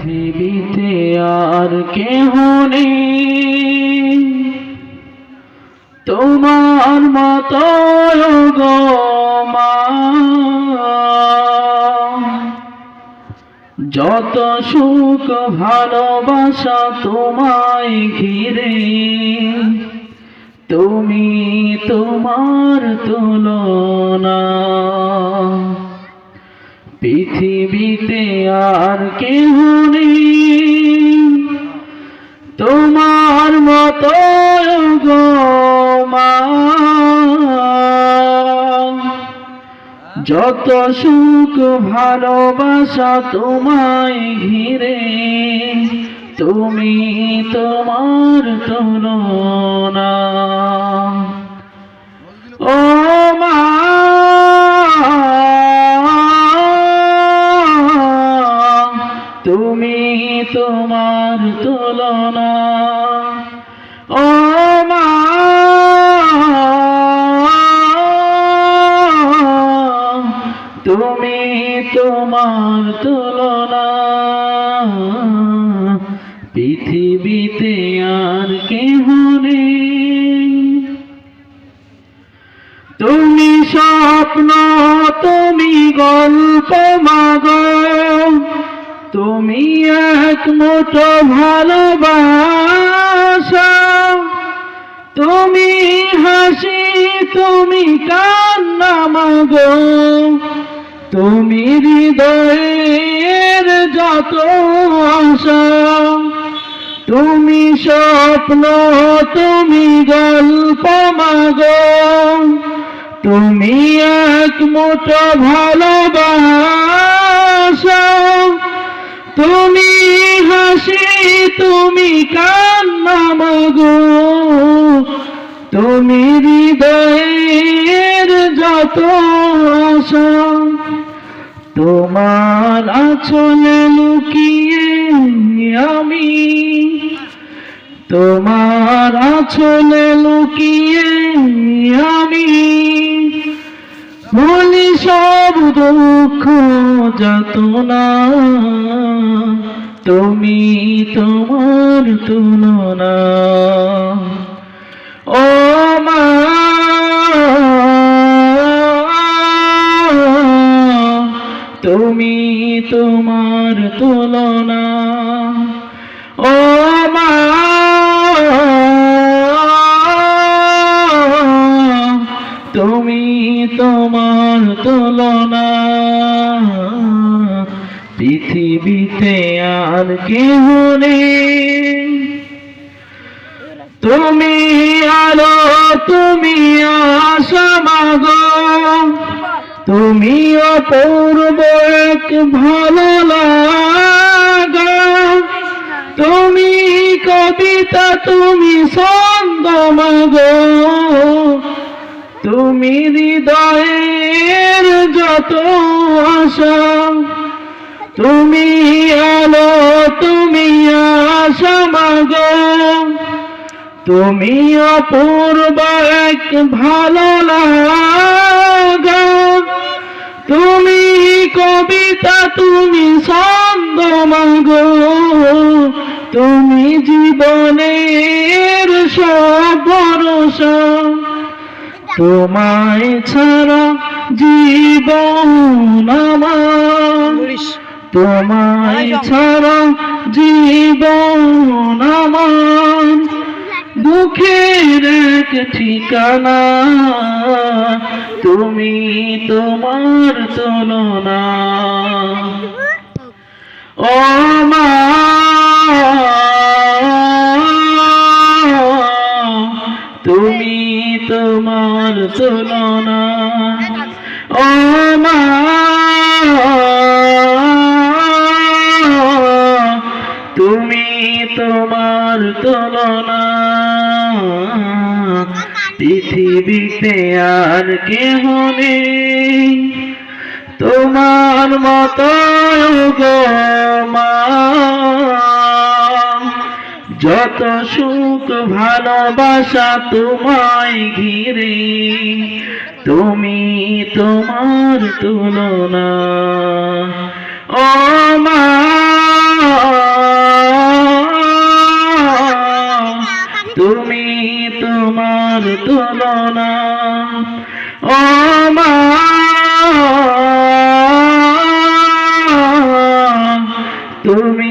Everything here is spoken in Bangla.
পৃথিবীতে আর কেহ নেই। তোমার মতো যত সুখ ভালোবাসা তোমায় ঘিরে তুমি তোমার তুলনা। পৃথিবীতে আর কেহ নেই। তোমার মতো যত সুখ ভালোবাসা তোমায় ঘিরে, তুমি তোমার তুলনা। ও তোমার তুলনা। ও মা। তুমি তোমার তুলনা। পৃথিবীতে আর কেহ তুমি স্বপ্ন, তুমি গল্প মাগ তুমি এক মুঠো ভালোবাসা। তুমি হাসি, তুমি কান্না মাগ। তুমি হৃদয়ের যত আশা। তুমি স্বপ্ন, তুমি গল্প মাগো। তুমি এক মুঠো ভালোবাসা। তুমি হাসি, তুমি কান্না মাগো। তুমি হৃদয়ের যত আশা, তোমার আছলে লুকিয়ে আমি। তোমার আছলে লুকিয়ে আমি। বলি সব দুঃখ যাতনা। তুমি তোমার তুলনা। ও মা। তুমি তোমার তুলনা। পৃথিবীতে আর কেহ তুমি আলো, তুমি আশা, মাগো। তুমি অপূর্ব এক ভালো লাগা। তুমি কবিতা, তুমি ছন্দ, মাগো। তুমি হৃদয়ের যত আশা। তুমি অপূর্ব এক ভালো লাগা। তুমি কবিতা তুমি ছন্দ মাগো। তুমি জীবনের সব ভরসা। তোমায় ছাড়া জীবন আমার। তোমায় ছাড়া জীবন আমার। দুঃখের এক ঠিকানা। তুমি তোমার তুলনা। ও মা। তুমি তোমার তুলনা। ও মা। তুমি তোমার তুলনা। পৃথিবীতে আর কেহ নেই। তোমার মতো যত সুখ ভালোবাসা তোমায় ঘিরে, তুমি তোমার তুলনা। ও মা। তুলনা ও মা। তুমি